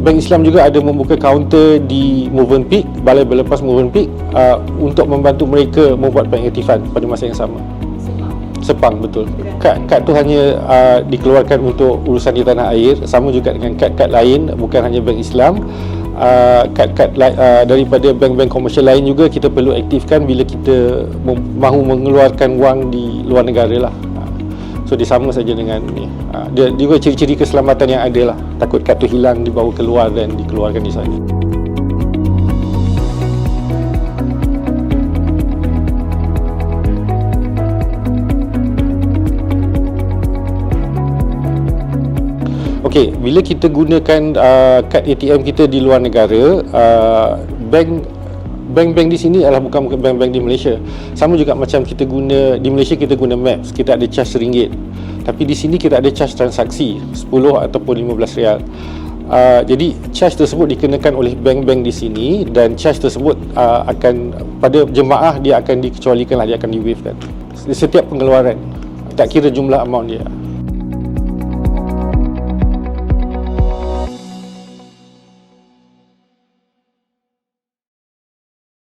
Bank Islam juga ada membuka kaunter di Movenpick, Balai Berlepas Movenpick uh, untuk membantu mereka membuat pengaktifan pada masa yang sama. Sepang betul. Kad kad tu hanya uh, dikeluarkan untuk urusan di tanah air, sama juga dengan kad-kad lain bukan hanya bank Islam. Uh, kad-kad uh, daripada bank-bank komersial lain juga kita perlu aktifkan bila kita mahu mengeluarkan wang di luar negara lah. So dia sama saja dengan ni. Uh, dia juga ciri-ciri keselamatan yang ada lah. Takut kad tu hilang dibawa keluar dan dikeluarkan di sana. Okey, bila kita gunakan uh, kad ATM kita di luar negara, uh, bank bank-bank di sini adalah bukan bank-bank di Malaysia. Sama juga macam kita guna di Malaysia kita guna Maps, kita ada charge RM1. Tapi di sini kita ada charge transaksi 10 ataupun 15 rial. Uh, jadi charge tersebut dikenakan oleh bank-bank di sini dan charge tersebut uh, akan pada jemaah dia akan dikecualikan lah dia akan di waive kan. Setiap pengeluaran tak kira jumlah amount dia.